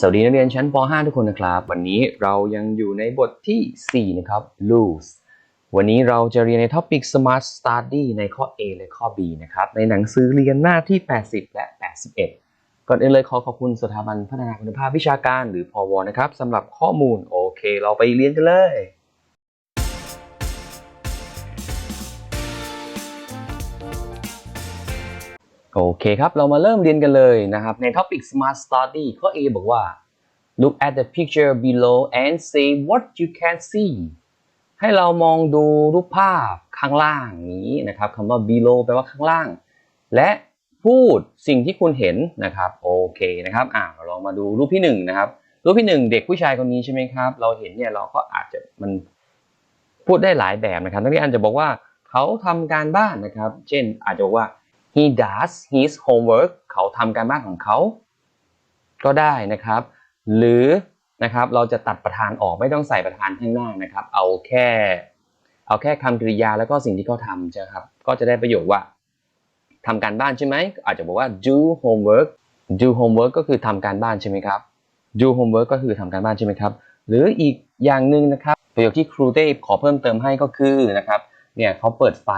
สวัสดีนักเรียนชั้นป .5 ทุกคนนะครับ วันนี้เรายังอยู่ในบทที่ 4 นะครับ lose วันนี้เราจะเรียนในท็อปิก smart study ในข้อ A และข้อ B นะครับ ในหนังสือเรียนหน้าที่ 80 และ 81 ก่อนอื่นเลยขอขอบคุณสถาบันพัฒนาคุณภาพวิชาการหรือพวนะครับสำหรับข้อมูลโอเค เราไปเรียนกันเลย โอเคครับ เรามาเริ่มเรียนกันเลยนะครับ ใน topic smart study ข้อ A บอกว่า look at the picture below and say what you can see ให้เรามองดูรูปภาพข้างล่างนี้นะครับคำว่า below แปลว่าข้างล่าง และพูดสิ่งที่คุณเห็นนะครับโอเคนะครับอ่าเราลองมาดูรูปที่หนึ่งนะครับรูปที่หนึ่งเด็กผู้ชายคนนี้ใช่ไหมครับ เราเห็นเนี่ยเราก็อาจจะมันพูดได้หลายแบบนะครับนักเรียนอาจจะบอกว่าเขาทำการบ้านนะครับ เช่นอาจจะบอกว่า he does his homework เขาทำการบ้านของเขา ก็ได้นะครับ หรือนะครับเราจะตัดประธานออกไม่ต้องใส่ประธานข้างหน้านะครับ เอาแค่ เอาแค่คำกริยาแล้วก็สิ่งที่เขาทำใช่ครับ ก็จะได้ประโยคว่าทำการบ้านใช่ไหมอาจจะบอกว่า do homework do homework ก็คือทำการบ้านใช่ไหมครับ do homework ก็คือทำการบ้านใช่ไหมครับ หรืออีกอย่างหนึ่งนะครับ ประโยคที่ครูได้ขอเพิ่มเติมให้ก็คือนะครับเนี่ยเขาเปิดไฟ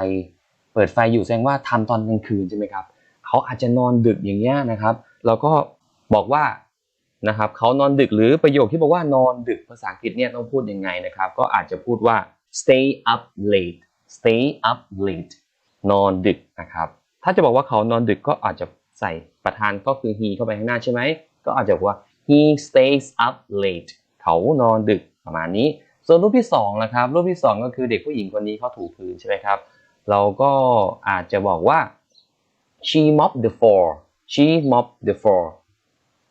เปิดไฟอยู่แสดงว่าทำตอนกลางคืนใช่ไหมครับเขาอาจจะนอนดึกอย่างเงี้ยนะครับ เราก็บอกว่านะครับเขานอนดึกหรือประโยคที่บอกว่านอนดึกภาษาอังกฤษเนี่ยต้องพูดยังไงนะครับ ก็อาจจะพูดว่า stay up late stay up late นอนดึกนะครับ ถ้าจะบอกว่าเขานอนดึกก็อาจจะใส่ประธานก็คือ he เข้าไปข้างหน้าใช่ไหม ก็อาจจะบอกว่า he stays up late เขานอนดึกประมาณนี้ ส่วนรูปที่สองนะครับ รูปที่สองก็คือเด็กผู้หญิงคนนี้เขาถูพื้นใช่ไหมครับ เราก็อาจจะบอกว่า she mop the floor she mop the floor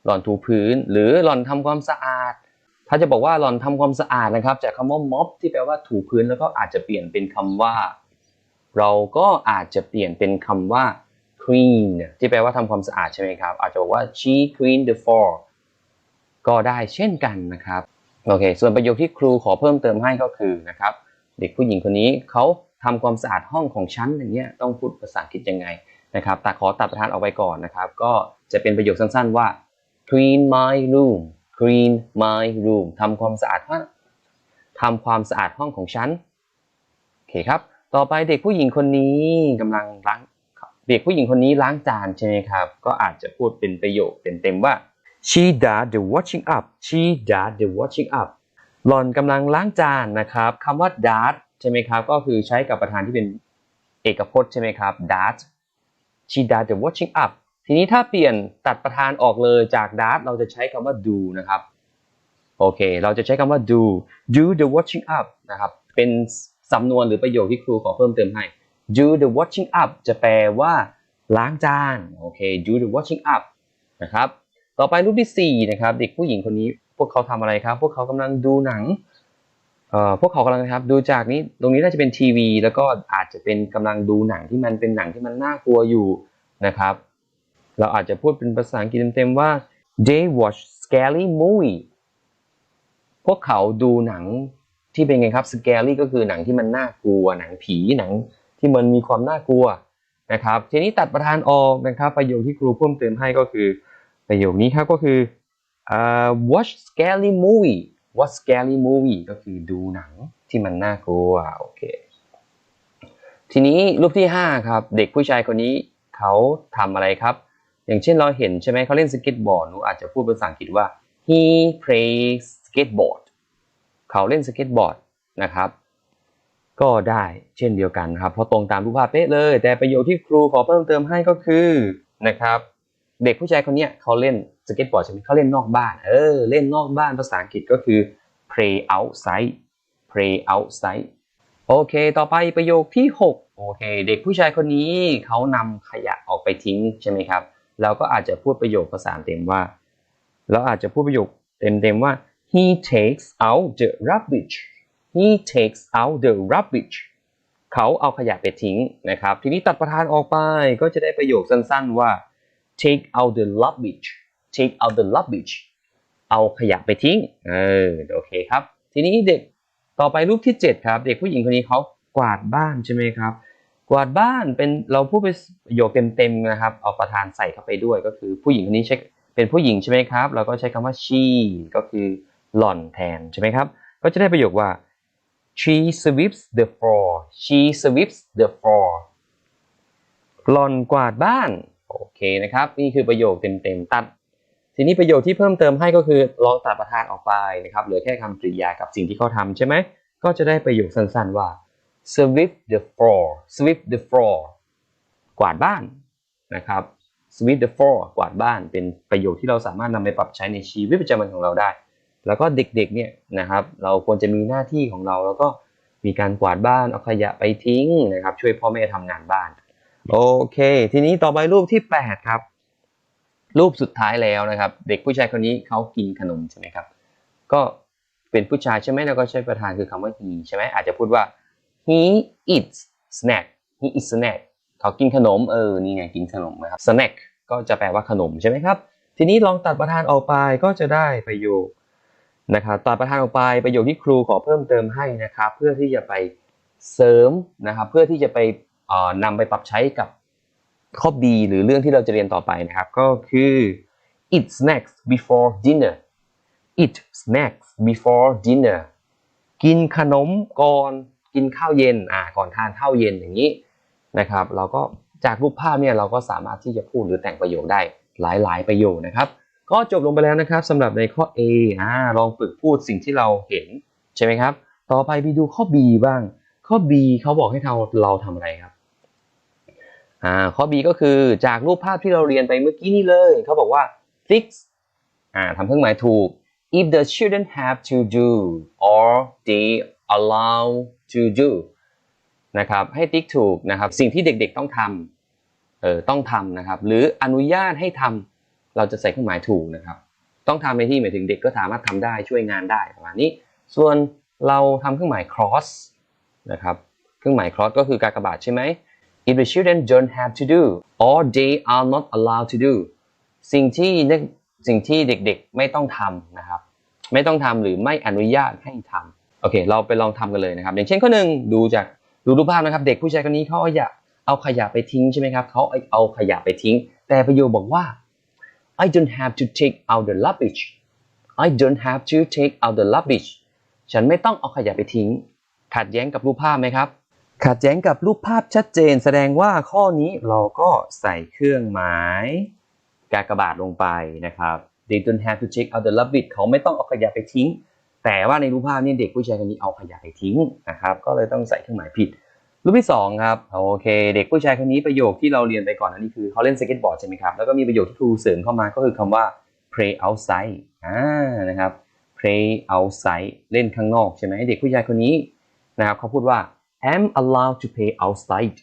หล่อนถูพื้น หรือหล่อนทำความสะอาด ถ้าจะบอกว่าหล่อนทำความสะอาดนะครับ จากคำว่า mop ที่แปลว่าถูพื้นแล้วก็อาจจะเปลี่ยนเป็นคำว่า เราก็อาจจะเปลี่ยนเป็นคำว่า clean ที่แปลว่าทำความสะอาดใช่ไหมครับ อาจจะบอกว่า she cleaned the floor ก็ได้เช่นกันนะครับ โอเค ส่วนประโยคที่ครูขอเพิ่มเติมให้ก็คือนะครับ เด็กผู้หญิงคนนี้เขา ทำความสะอาดห้องของฉันอย่างเงี้ยต้องพูดภาษาอังกฤษยังไงนะครับแต่ขอตัดประธานออกไปก่อนนะครับ ก็จะเป็นประโยคสั้นๆว่า clean my room clean my room ทำความสะอาดห้องทำความสะอาดห้องของฉันโอเคครับ ต่อไปเด็กผู้หญิงคนนี้กำลังล้างเด็กผู้หญิงคนนี้ล้างจานใช่ไหมครับ ก็อาจจะพูดเป็นประโยคเต็มๆว่า she does the washing up she does the washing up หล่อนกำลังล้างจานนะครับคำว่า does ใช่ไหมครับ ก็คือใช้กับประธานที่เป็นเอกพจน์ใช่ไหมครับ does she does the washing up ทีนี้ถ้าเปลี่ยนตัดประธานออกเลยจาก does เราจะใช้คำว่า do นะครับโอเค เราจะใช้คำว่า do do the washing up นะครับเป็นสำนวนหรือประโยคที่ครูขอเพิ่มเติมให้ do the washing up จะแปลว่าล้างจานโอเค do the washing up นะครับต่อไปรูปที่4นะครับเด็กผู้หญิงคนนี้พวกเขาทำอะไรครับ พวกเขากำลังดูหนัง พวกเขากำลังนะครับดูจากนี้ตรงนี้น่าจะเป็นทีวี แล้วก็อาจจะเป็นกำลังดูหนังที่มันเป็นหนังที่มันน่ากลัวอยู่นะครับ เราอาจจะพูดเป็นภาษาอังกฤษเต็มๆว่า they watch scary movie พวกเขาดูหนังที่เป็นไงครับ scary ก็คือหนังที่มันน่ากลัว หนังผีหนังที่มันมีความน่ากลัวนะครับทีนี้ตัดประธานออกนะครับประโยคที่ครูเพิ่มเติมให้ก็คือ ประโยคนี้ครับก็คือ uh, watch scary movie watch scary movie ก็คือดูหนังที่มันน่ากลัวโอเค ทีนี้รูปที่ 5 ครับ เด็กผู้ชายคนนี้เขาทำอะไรครับ อย่างเช่นเราเห็นใช่ไหมเขาเล่นสเก็ตบอร์ดหนูอาจจะพูดภาษาอังกฤษว่า he plays skateboard เขาเล่นสเก็ตบอร์ดนะครับ ก็ได้เช่นเดียวกันครับ เพราะตรงตามรูปภาพเป๊ะเลย แต่ประโยคที่ครูขอเพิ่มเติมให้ก็คือนะครับ เด็กผู้ชายคนนี้เขาเล่นสเก็ตบอร์ดใช่ไหมเขาเล่นนอกบ้าน เออ เล่นนอกบ้านภาษาอังกฤษก็คือ play outside play outside โอเค ต่อไปประโยคที่ 6 โอเค เด็กผู้ชายคนนี้เขานำขยะออกไปทิ้งใช่ไหมครับ เราก็อาจจะพูดประโยคภาษาเต็มว่า เราอาจจะพูดประโยคเต็มๆว่า he takes out the rubbish he takes out the rubbish เขาเอาขยะไปทิ้งนะครับ ทีนี้ตัดประธานออกไปก็จะได้ประโยคสั้นๆว่า take out the rubbish take out the rubbish เอาขยะไปทิ้ง เออ โอเคครับ ทีนี้เด็กต่อไปรูปที่ 7 ครับ เด็กผู้หญิงคนนี้เขากวาดบ้านใช่ไหมครับ กวาดบ้านเป็นเราพูดเป็นประโยคเต็มๆนะครับ เอาประธานใส่เข้าไปด้วยก็คือผู้หญิงคนนี้ใช้เป็นเป็นผู้หญิงใช่ไหมครับ เราก็ใช้คำว่า she ก็คือหล่อนแทนใช่ไหมครับ ก็จะได้ประโยคว่า she sweeps the floor she sweeps the floor หล่อนกวาดบ้าน เคนะครับ นี่คือประโยคเต็มๆตัด ทีนี้ประโยคที่เพิ่มเติมให้ก็คือลองตัดประธานออกไปนะครับเหลือแค่คำกริยากับสิ่งที่เขาทำใช่ไหมก็จะได้ประโยคสั้นๆว่า sweep the floor sweep the floor กวาดบ้านนะครับ sweep the floor กวาดบ้านเป็นประโยคที่เราสามารถนำไปปรับใช้ในชีวิตประจำวันของเราได้ แล้วก็เด็กๆเนี่ยนะครับ เราควรจะมีหน้าที่ของเราแล้วก็มีการกวาดบ้านเอาขยะไปทิ้งนะครับ ช่วยพ่อแม่ทำงานบ้าน โอเค ทีนี้ต่อไปรูปที่ 8 ครับ รูปสุดท้ายแล้วนะครับ เด็กผู้ชายคนนี้เขากินขนมใช่ไหมครับ ก็เป็นผู้ชายใช่ไหมแล้วก็ใช้ประธานคือคำว่า he ใช่ไหมอาจจะพูดว่า he eats snack he eats snack เขากินขนมเออนี่ไงกินขนมนะครับ snack ก็จะแปลว่าขนมใช่ไหมครับ ทีนี้ลองตัดประธานออกไปก็จะได้ประโยคนะครับตัดประธานออกไปประโยคที่ครูขอเพิ่มเติมให้นะครับ เพื่อที่จะไปเสริมนะครับ เพื่อที่จะไป นำไปปรับใช้กับข้อ B หรือเรื่องที่เราจะเรียนต่อไปนะครับ ก็คือ eat snacks before dinner eat snacks before dinner กินขนมก่อนกินข้าวเย็นอ่าก่อนทานข้าวเย็นอย่างนี้นะครับ เราก็จากรูปภาพเนี่ยเราก็สามารถที่จะพูดหรือแต่งประโยคได้หลายๆ ประโยคนะครับ ก็จบลงไปแล้วนะครับสำหรับในข้อ A อ่าลองฝึกพูดสิ่งที่เราเห็นใช่ไหมครับ ต่อไปไปดูข้อ B บ้างข้อ B เขาบอกให้เราเราทำอะไรครับ อ่าข้อ B ก็คือจากรูปภาพที่เราเรียนไปเมื่อกี้นี่เลยเขาบอกว่า fix อ่าทำเครื่องหมายถูก if the children have to do or they allow to do นะครับให้ติ๊กถูกนะครับสิ่งที่เด็กๆต้องทำเออต้องทำนะครับหรืออนุญาตให้ทำเราจะใส่เครื่องหมายถูกนะครับต้องทำในที่หมายถึงเด็กก็สามารถทำได้ช่วยงานได้ประมาณนี้ ส่วนเราทำเครื่องหมาย cross นะครับเครื่องหมาย cross ก็คือการกระบาดใช่ไหม if the children don't have to do or they are not allowed to do สิ่งที่สิ่งที่เด็กๆไม่ต้องทำนะครับ ไม่ต้องทำหรือไม่อนุญาตให้ทำโอเค เราไปลองทำกันเลยนะครับ อย่างเช่นข้อหนึ่งดูจากดูรูปภาพนะครับ เด็กผู้ชายคนนี้เขาเอาขยะเอาขยะไปทิ้งใช่ไหมครับเขาเอาขยะไปทิ้ง แต่ประโยคบอกว่า I don't have to take out the rubbish I don't have to take out the rubbish ฉันไม่ต้องเอาขยะไปทิ้ง ขัดแย้งกับรูปภาพไหมครับ ขัดแย้งกับรูปภาพชัดเจน แสดงว่าข้อนี้เราก็ใส่เครื่องหมายกากบาทลงไปนะครับ They don't have to take out the rubbish เขาไม่ต้องเอาขยะไปทิ้ง แต่ว่าในรูปภาพนี้เด็กผู้ชายคนนี้เอาขยะไปทิ้งนะครับ ก็เลยต้องใส่เครื่องหมายผิด รูปที่สองครับ โอเค เด็กผู้ชายคนนี้ประโยคที่เราเรียนไปก่อนอันนี้คือเขาเล่นสเก็ตบอร์ดใช่ไหมครับ แล้วก็มีประโยคที่ครูเสริมเข้ามาก็คือคำว่า play outside อ่า นะครับ play outside เล่นข้างนอกใช่ไหมเด็กผู้ชายคนนี้นะครับเขาพูดว่า am allowed to play outside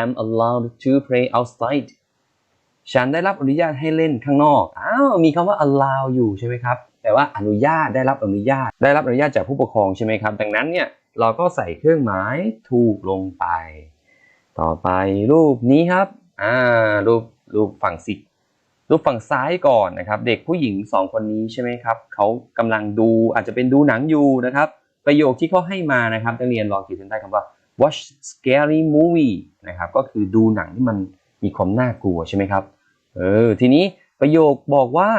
am allowed to play outside ฉันได้รับอนุญาตให้เล่นข้างนอก อ้าว มีคำว่า allow อยู่ใช่ไหมครับ แต่ว่าอนุญาต ได้รับอนุญาต ได้รับอนุญาตจากผู้ปกครองใช่ไหมครับ ดังนั้นเนี่ย เราก็ใส่เครื่องหมายถูกลงไป ต่อไปรูปนี้ครับ อ่า รูป รูปฝั่งสิรูปฝั่งซ้ายก่อนนะครับ เด็กผู้หญิงสองคนนี้ใช่ไหมครับ เขากำลังดู อาจจะเป็นดูหนังอยู่นะครับ ประโยคที่เขาให้มานะครับนักเรียนลองขีดเส้นใต้คำว่า watch scary movie นะครับก็คือดูหนังที่มันมีความน่ากลัวใช่ไหมครับเออทีนี้ประโยคบอกว่า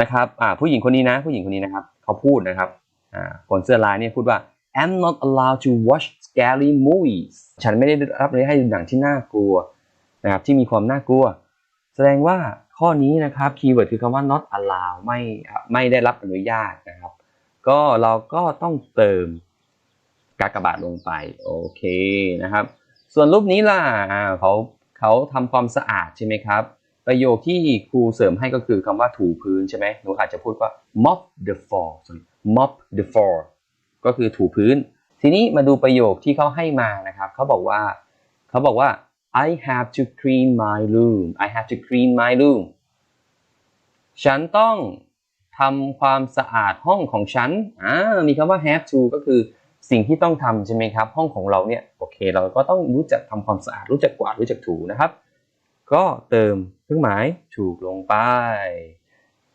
นะครับอ่าผู้หญิงคนนี้นะผู้หญิงคนนี้นะครับเขาพูดนะครับอ่าคนเสื้อลายเนี่ยพูดว่า I'm not allowed to watch scary movies ฉันไม่ได้รับอนุญาตให้ดูหนังที่น่ากลัวนะครับที่มีความน่ากลัว แสดงว่าข้อนี้นะครับคีย์เวิร์ดคือคำว่า not allowed ไม่ไม่ได้รับอนุญาตนะครับ ก็เราก็ต้องเติม กากบาทลงไปโอเคนะครับ ส่วนรูปนี้ล่ะเขาเขาทำความสะอาดใช่ไหมครับ ประโยคที่ครูเสริมให้ก็คือคำว่าถูพื้นใช่ไหมหนูอาจจะพูดว่า mop the floor mop the floor ก็คือถูพื้น ทีนี้มาดูประโยคที่เขาให้มานะครับเขาบอกว่าเขาบอกว่า I have to clean my room I have to clean my room ฉันต้องทำความสะอาดห้องของฉันอ่ามีคำว่า have to ก็คือ สิ่งที่ต้องทำใช่ไหมครับ ห้องของเราเนี่ยโอเค เราก็ต้องรู้จักทำความสะอาดรู้จักกวาดรู้จักถูนะครับ ก็เติมเครื่องหมายถูกลงไป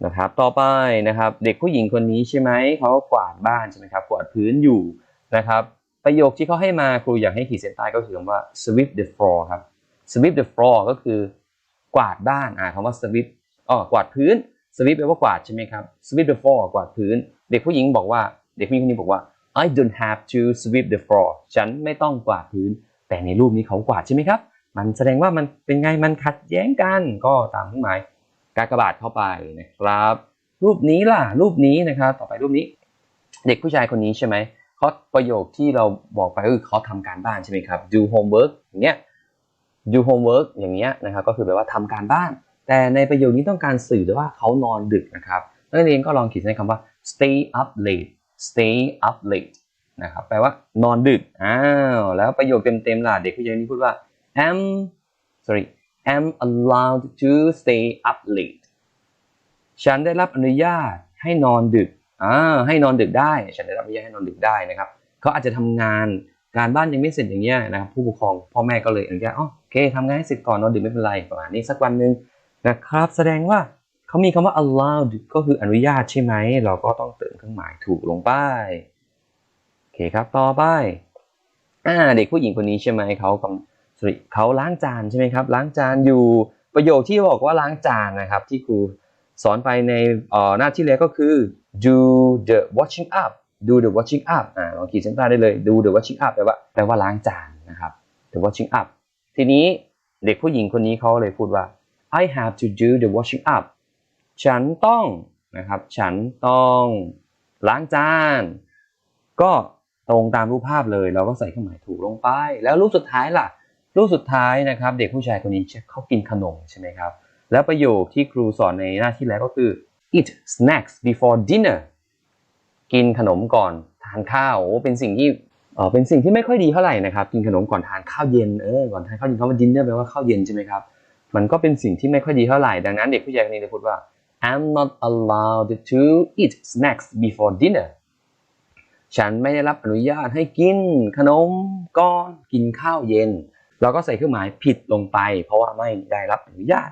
นะครับ ต่อไปนะครับ เด็กผู้หญิงคนนี้ใช่ไหมเขากวาดบ้านใช่ไหมครับกวาดพื้นอยู่นะครับ ประโยคที่เขาให้มาครูอยากให้ขีดเส้นใต้ก็คือคำว่า sweep the floor ครับ sweep the floor ก็คือกวาดบ้านอ่าคำว่า sweep อ๋อกวาดพื้น sweep แปลว่ากวาดใช่ไหมครับ sweep the floor กวาดพื้น เด็กผู้หญิงบอกว่า เด็กผู้หญิงคนนี้บอกว่า I don't have to sweep the floor ฉันไม่ต้องกวาดพื้น แต่ในรูปนี้เขากวาดใช่ไหมครับ มันแสดงว่ามันเป็นไง มันขัดแย้งกัน ก็ตามเครื่องหมาย กากบาทเข้าไปนะครับ รูปนี้ล่ะ รูปนี้นะครับ ต่อไปรูปนี้ เด็กผู้ชายคนนี้ใช่ไหม เขาประโยคที่เราบอกไปก็คือเขาทำการบ้านใช่ไหมครับ do homework อย่างเงี้ย do homework อย่างเงี้ยนะครับ ก็คือแปลว่าทำการบ้าน แต่ในประโยคนี้ต้องการสื่อว่าเขานอนดึกนะครับ นักเรียนก็ลองขียนใช้คำว่า stay up late stay up late นะครับแปลว่านอนดึกอ้าวแล้วประโยคเต็มๆล่ะเด็กผู้ชายคนนี้พูดว่า am sorry am allowed to stay up late ฉันได้รับอนุญาตให้นอนดึกอ่าให้นอนดึกได้ ฉันได้รับอนุญาตให้นอนดึกได้นะครับเขาอาจจะทำงานการบ้านยังไม่เสร็จอย่างเงี้ยนะครับผู้ปกครองพ่อแม่ก็เลยอนุญาตอ๋อโอเคทำงานให้เสร็จก่อนนอนดึกไม่เป็นไรประมาณนี้สักวันหนึ่งนะครับ แสดงว่า เขามีคำว่า allowed ก็คืออนุญาตใช่ไหม เราก็ต้องเติมเครื่องหมายถูกลงไป โอเคครับ ต่อไป อ่า เด็กผู้หญิงคนนี้ใช่ไหม เขากำสริเขาล้างจานใช่ไหมครับ ล้างจานอยู่ ประโยคที่บอกว่าล้างจานนะครับ ที่ครูสอนไปในออหน้าที่แล้วก็คือ do the washing up do the washing up อ่าลองขีดเส้นใต้ได้เลย do the washing up แปลว่าแปลว่าล้างจานนะครับ the washing up ทีนี้เด็กผู้หญิงคนนี้เขาเลยพูดว่า I have to do the washing up ฉันต้องนะครับ ฉันต้องล้างจาน ก็ตรงตามรูปภาพเลย เราก็ใส่เครื่องหมายถูกลงไป แล้วรูปสุดท้ายล่ะ รูปสุดท้ายนะครับ เด็กผู้ชายคนนี้เขากินขนมใช่ไหมครับ แล้วประโยคที่ครูสอนในหน้าที่แล้วก็คือ eat snacks before dinner กินขนมก่อนทานข้าวเป็นสิ่งที่เออเป็นสิ่งที่ไม่ค่อยดีเท่าไหร่นะครับ กินขนมก่อนทานข้าวเย็นเออก่อนทานข้าวเย็นคำว่า dinner แปลว่าข้าวเย็นใช่ไหมครับ มันก็เป็นสิ่งที่ไม่ค่อยดีเท่าไหร่ดังนั้นเด็กผู้ชายคนนี้เลยพูดว่า I'm not allowed to eat snacks before dinner ฉันไม่ได้รับอนุญาตให้กินขนมก่อนกินข้าวเย็น เราก็ใส่เครื่องหมายผิดลงไป เพราะว่าไม่ได้รับอนุญาต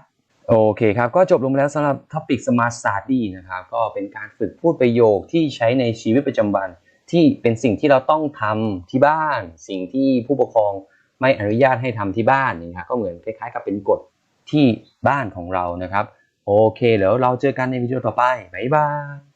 โอเคครับ ก็จบลงแล้วสำหรับ Topic Smart Study นะครับ ก็เป็นการฝึกพูดประโยคที่ใช้ในชีวิตประจำวัน ที่เป็นสิ่งที่เราต้องทำที่บ้าน สิ่งที่ผู้ปกครองไม่อนุญาตให้ทำที่บ้านนะครับก็เหมือนคล้ายๆ กับเป็นกฎที่บ้านของเรานะครับ โอเคเดี๋ยวเราเจอกันในวิดีโอต่อไป บ๊ายบาย